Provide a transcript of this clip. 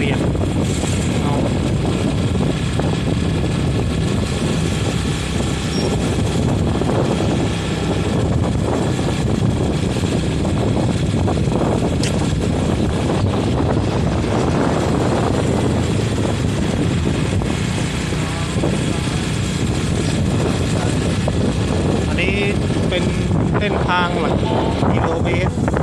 เรียนเอันนี้เป็นเส้นทางหลักกิโลเมตร